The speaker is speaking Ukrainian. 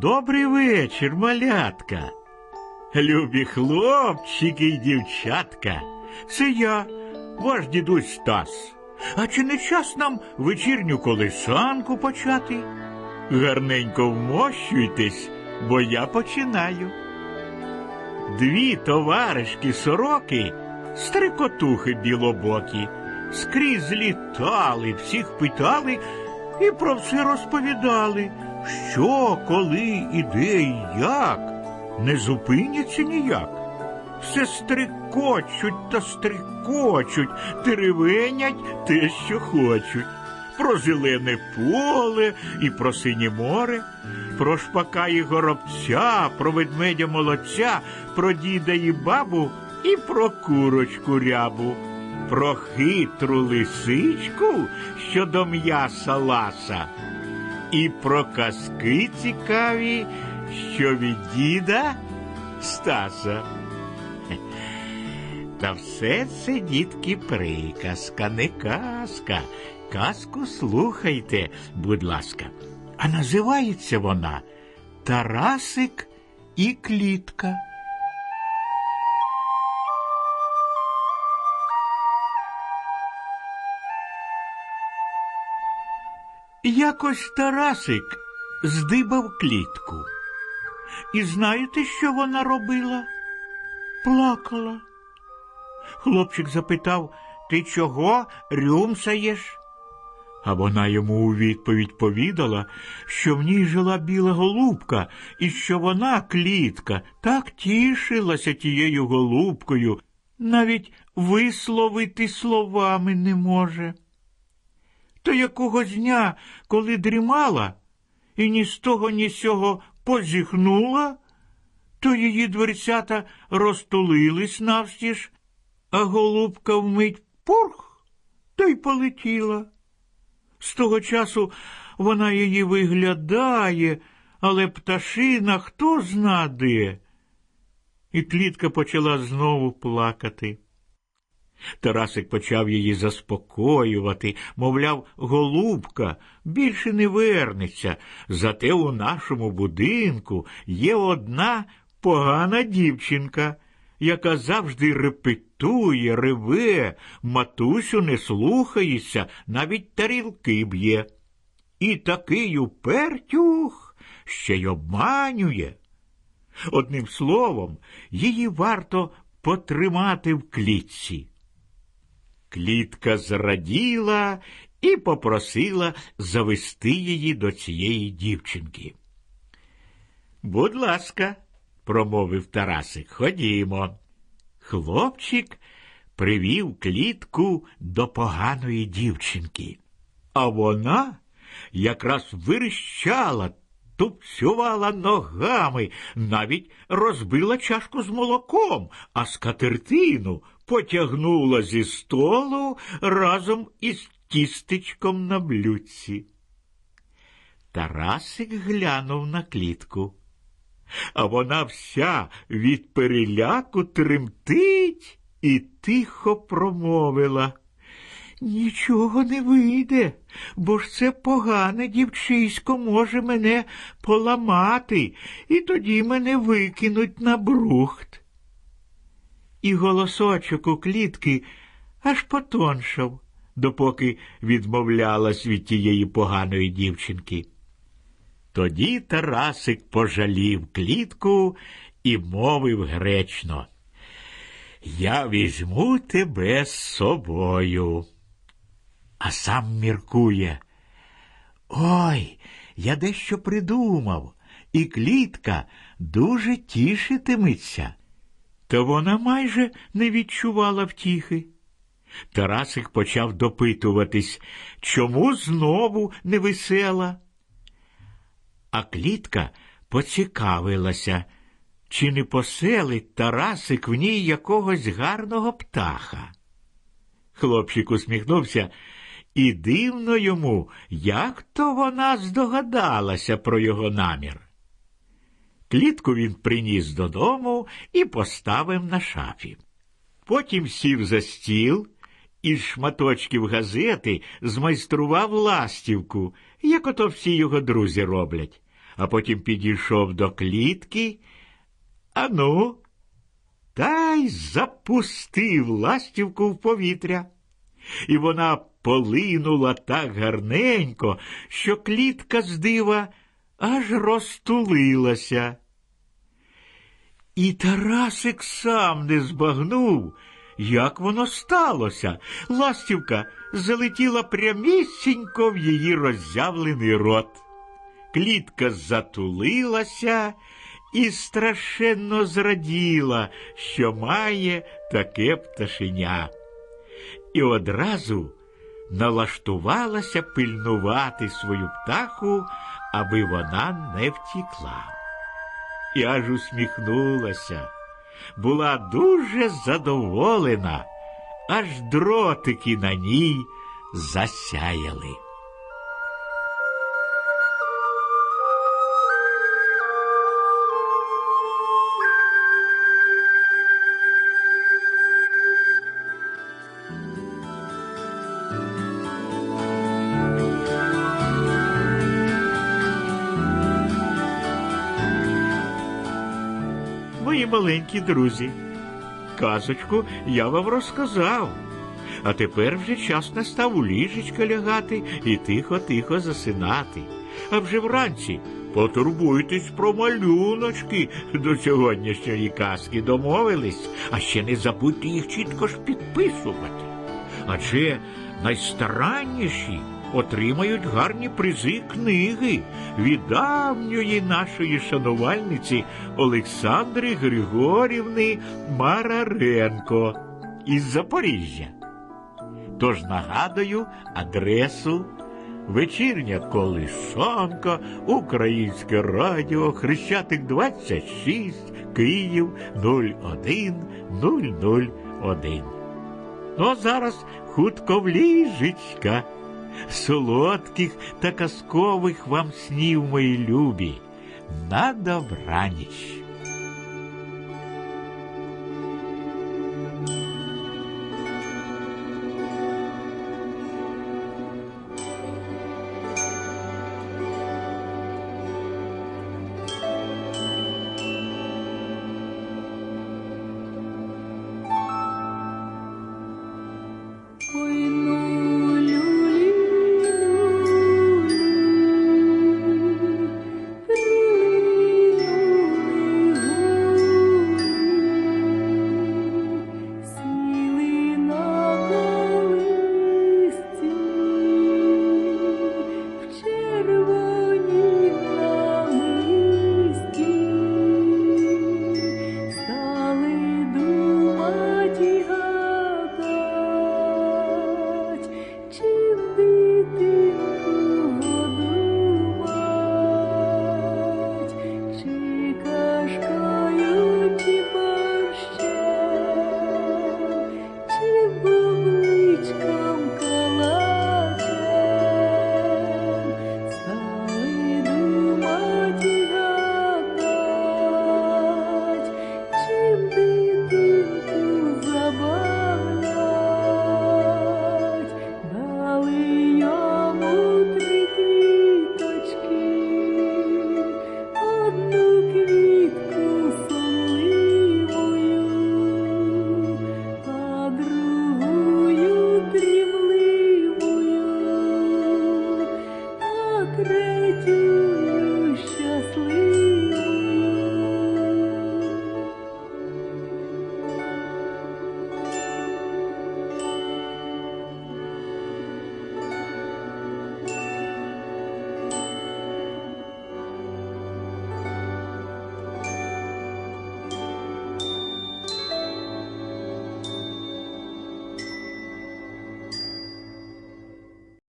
Добрий вечір, малятка. Любі хлопчики й дівчатка. Це я, ваш дідусь Стас. А чи не час нам вечірню колисанку почати? Гарненько вмощуйтесь, бо я починаю. Дві товаришки сороки, стрикотухи білобокі, скрізь літали, всіх питали і про все розповідали, що, коли, і де, і як. Не зупиняться ніяк. Все стрикочуть та стрикочуть, теревенять те, що хочуть. Про зелене поле і про синє море, про шпака і горобця, про ведмедя молодця, про діда і бабу і про курочку рябу, про хитру лисичку, що до м'яса ласа, і про казки цікаві, що від діда Стаса. Та все це, дітки, приказка, не казка. Казку слухайте, будь ласка. А називається вона Тарасик і клітка. Якось Тарасик здибав клітку. І знаєте, що вона робила? Плакала. Хлопчик запитав, ти чого рюмсаєш? А вона йому у відповідь повідала, що в ній жила біла голубка, і що вона, клітка, так тішилася тією голубкою, навіть висловити словами не може. То якогось дня, коли дрімала, і ні з того, ні з сього позіхнула, то її дверцята розтулились навстіж, а голубка вмить пурх та й полетіла. З того часу вона її виглядає, але пташина хто зна де. І клітка почала знову плакати. Тарасик почав її заспокоювати, мовляв, голубка більше не вернеться, зате у нашому будинку є одна погана дівчинка, яка завжди репетує, реве, матусю не слухається, навіть тарілки б'є. І такий упертюх ще й обманює. Одним словом, її варто потримати в клітці. Клітка зраділа і попросила завести її до цієї дівчинки. Будь ласка, промовив Тарасик, ходімо. Хлопчик привів клітку до поганої дівчинки, а вона якраз вирищала, тупцювала ногами, навіть розбила чашку з молоком, а скатертину потягнула зі столу разом із тістечком на блюдці. Тарасик глянув на клітку, а вона вся від переляку тремтить і тихо промовила. Нічого не вийде, бо ж це погане дівчисько може мене поламати, і тоді мене викинуть на брухт. І голосочок у клітки аж потоншав, допоки відмовлялась від тієї поганої дівчинки. Тоді Тарасик пожалів клітку і мовив гречно. Я візьму тебе з собою. А сам міркує. Ой, я дещо придумав, і клітка дуже тішитиметься. Та вона майже не відчувала втіхи. Тарасик почав допитуватись, чому знову невесела. А клітка поцікавилася, чи не поселить Тарасик в ній якогось гарного птаха. Хлопчик усміхнувся, і дивно йому, як то вона здогадалася про його намір. Клітку він приніс додому і поставив на шафі. Потім сів за стіл із шматочків газети змайстрував ластівку, як ото всі його друзі роблять, а потім підійшов до клітки. Ану, та й запустив ластівку в повітря. І вона полинула так гарненько, що клітка з дива аж розтулилася. І Тарасик сам не збагнув, як воно сталося. Ластівка залетіла прямісінько в її роззявлений рот. Клітка затулилася і страшенно зраділа, що має таке пташеня. І одразу налаштувалася пильнувати свою птаху, аби вона не втікла. І аж усміхнулася, була дуже задоволена, аж дротики на ній засяяли. Маленькі друзі, казочку я вам розказав. А тепер вже час настав у ліжечко лягати і тихо-тихо засинати. А вже вранці потурбуйтесь про малюночки до сьогоднішньої казки домовились, а ще не забудьте їх чітко ж підписувати. Адже найстаранніші отримають гарні призи книги від давньої нашої шанувальниці Олександри Григорівни Мараренко із Запоріжжя. Тож нагадую адресу Вечірня колисанка, Українське радіо, Хрещатик 26, Київ 01001. Ну, а зараз хутко в ліжечка. Солодких та казкових вам снів, мої любі, на добраніч. Ой,